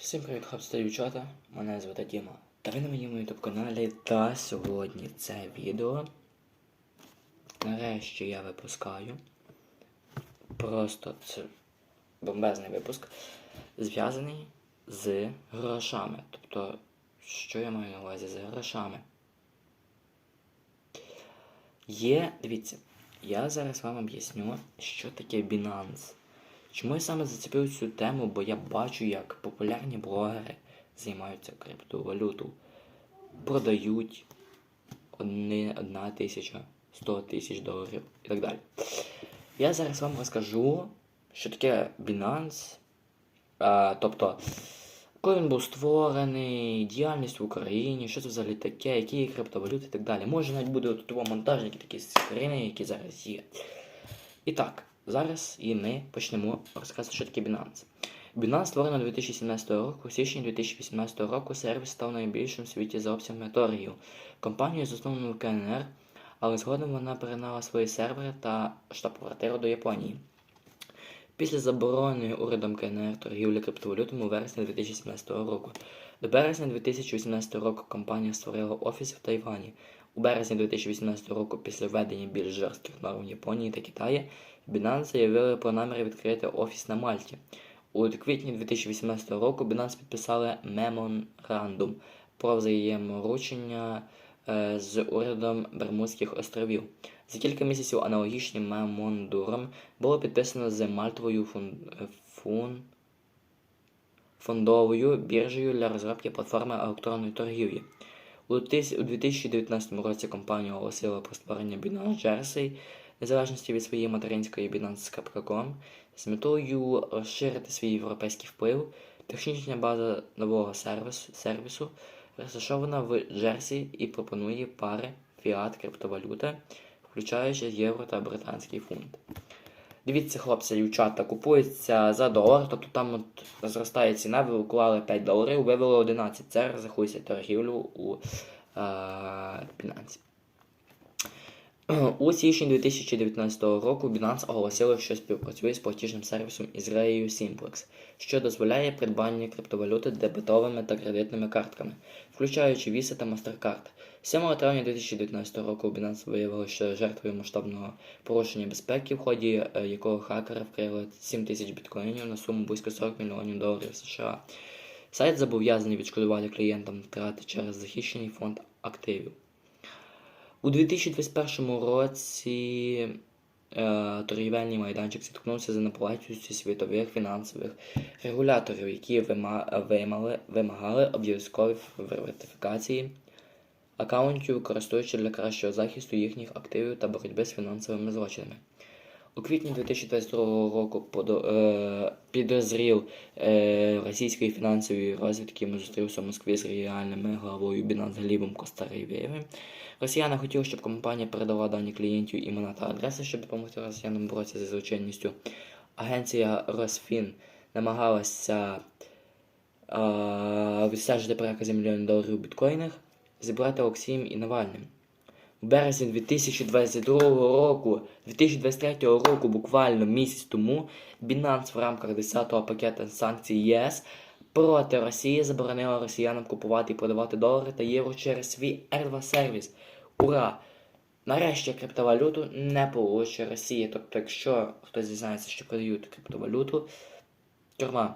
Всім привіт, хлопці та дівчата. Мене звати Діма. Та ви на моєму ютуб каналі та сьогодні це відео. Нарешті я випускаю. Просто це бомбезний випуск. Зв'язаний з грошами. Тобто, що я маю на увазі з грошами? Є, дивіться, я зараз вам об'ясню, що таке Binance. Чому я саме зацепив цю тему, бо я бачу, як популярні блогери займаються криптовалюту, продають одни, одна тисяча, 100 тисяч доларів і так далі. Я зараз вам розкажу, що таке Binance, а, тобто, коли він був створений, діяльність в Україні, що це взагалі таке, які є криптовалюти і так далі. Може навіть буде тут монтажники такі з які зараз є. І так, зараз і ми почнемо розказувати, що таке Binance. Binance створено 2017 року, у січні 2018 року сервіс став найбільшим в світі за обсягами торгів. Компанію засновано в КНР, але згодом вона перенала свої сервери та штаб-квартиру до Японії. Після заборони урядом КНР торгівлі криптовалютами у вересні 2017 року. До березня 2018 року компанія створила офіс в Тайвані. У березні 2018 року, після введення більш жорстких норм в Японії та Китаї, Binance заявили про намір відкрити офіс на Мальті. У квітні 2018 року Binance підписали меморандум про взаєморучення е, з урядом Бермудських островів. За кілька місяців аналогічним меморандумом було підписано з Мальтовою фун... фун... фондовою біржею для розробки платформи електронної торгівлі. У 2019 році компанія оголосила про створення Binance Jersey незалежності від своєї материнської Binance.com з метою розширити свій європейський вплив. Технічна база нового сервісу, сервісу розташована в Джерсі і пропонує пари фіат криптовалюти, включаючи євро та британський фунт. Дивіться, хлопці, дівчата, купується за долар, тобто там от зростає ціна, ви вклали 5 доларів, вивели 11. Це рахується торгівлю у е, Binance. У січні 2019 року Binance оголосила, що співпрацює з платіжним сервісом Ізраїлю Simplex, що дозволяє придбання криптовалюти дебетовими та кредитними картками, включаючи Visa та MasterCard. 7 травня 2019 року Binance виявило, що жертвою масштабного порушення безпеки, в ході е, якого хакери вкрили 7 тисяч біткоїнів на суму близько 40 мільйонів доларів США. Сайт зобов'язаний відшкодувати клієнтам втрати через захищений фонд активів. У 2021 році е, торгівельний майданчик зіткнувся з неплатністю світових фінансових регуляторів, які вимали, вимагали обов'язкової верифікації аккаунтів, користуючи для кращого захисту їхніх активів та боротьби з фінансовими злочинами. У квітні 2022 року е, підозріл е, російської фінансової розвідки ми зустрівся в Москві з реальними главою Binance Глібом Костарєвим. Росіяни хотіли, щоб компанія передала дані клієнтів, імена та адреси, щоб допомогти росіянам боротися зі злочинністю. Агенція Росфін намагалася е, відстежити перекази мільйонів доларів у біткоїнах, зібрати Олексієм і Навальним. У березні 2022 року, 2023 року, буквально місяць тому, Binance в рамках 10-го пакету санкцій ЄС проти Росії заборонила росіянам купувати і продавати долари та євро через свій R2 сервіс. Ура! Нарешті криптовалюту не получить Росія. Тобто, якщо хтось дізнається, що продають криптовалюту, тюрма.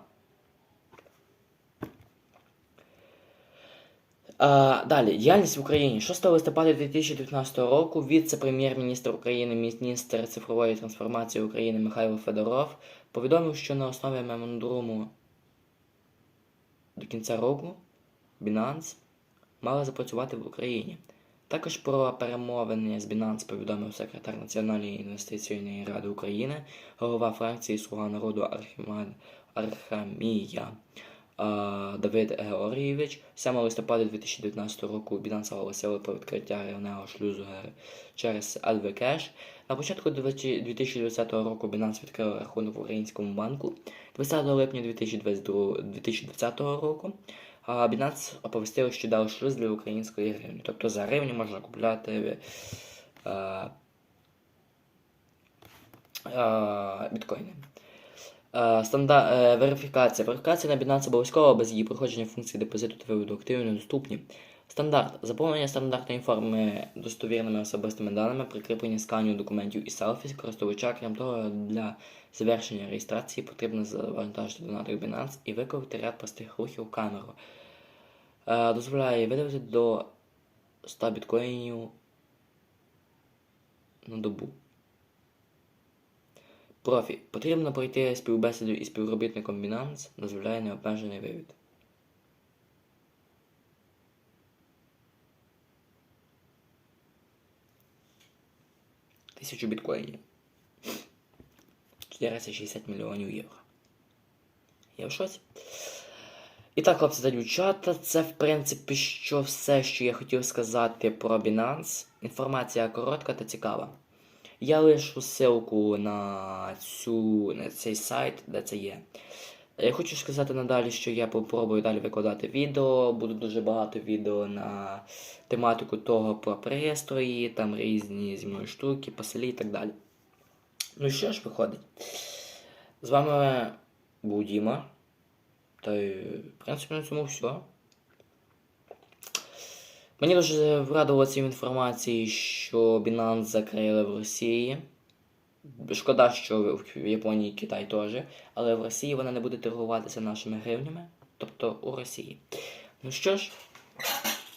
Далі, діяльність в Україні. 6 листопада 2019 року віце-прем'єр-міністр України, міністр цифрової трансформації України Михайло Федоров повідомив, що на основі меморандуму до кінця року Binance мала запрацювати в Україні. Також про перемовини з Binance повідомив секретар Національної інвестиційної ради України, голова фракції Слуга народу Архамія Давид Георгійович. 7 листопада 2019 року Binance оголосили про відкриття реального шлюзу через AdvoCash. На початку 2020 року Binance відкрив рахунок в українському банку. 20 липня 2020 року Binance оповістили, що дав шлюз для української гривні. Тобто за гривню можна купляти е, е, біткоїни. Е, Стандар... е, Верифікація. Верифікація на Binance обов'язкова без її проходження функції депозиту та виводу активів недоступні. Стандарт. Заповнення стандартної форми достовірними особистими даними, прикріплення сканів документів і селфі користувача, крім того, для завершення реєстрації потрібно завантажити донатор Binance і виконати ряд простих рухів у камеру. Е, Дозволяє видавати до 100 біткоїнів на добу. Профі. Потрібно пройти співбесіду із співробітником Binance, дозволяє необмежений вивід. Тисячу біткоїнів. 460 мільйонів євро. Я в шоці. І так, хлопці та дівчата, це в принципі що все, що я хотів сказати про Binance. Інформація коротка та цікава. Я лишу ссылку на, цю, на цей сайт, де це є. Я хочу сказати надалі, що я попробую далі викладати відео. Буде дуже багато відео на тематику того про пристрої, там різні зі мною штуки, по селі і так далі. Ну що ж виходить? З вами був Діма. Та в принципі, на цьому все. Мені дуже врадувало цій інформації, що Binance закрили в Росії. Шкода, що в Японії і Китай теж, але в Росії вона не буде торгуватися нашими гривнями, тобто у Росії. Ну що ж,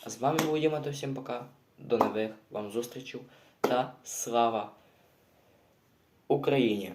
з вами був Діма, то всім пока. До нових вам зустрічей та слава Україні!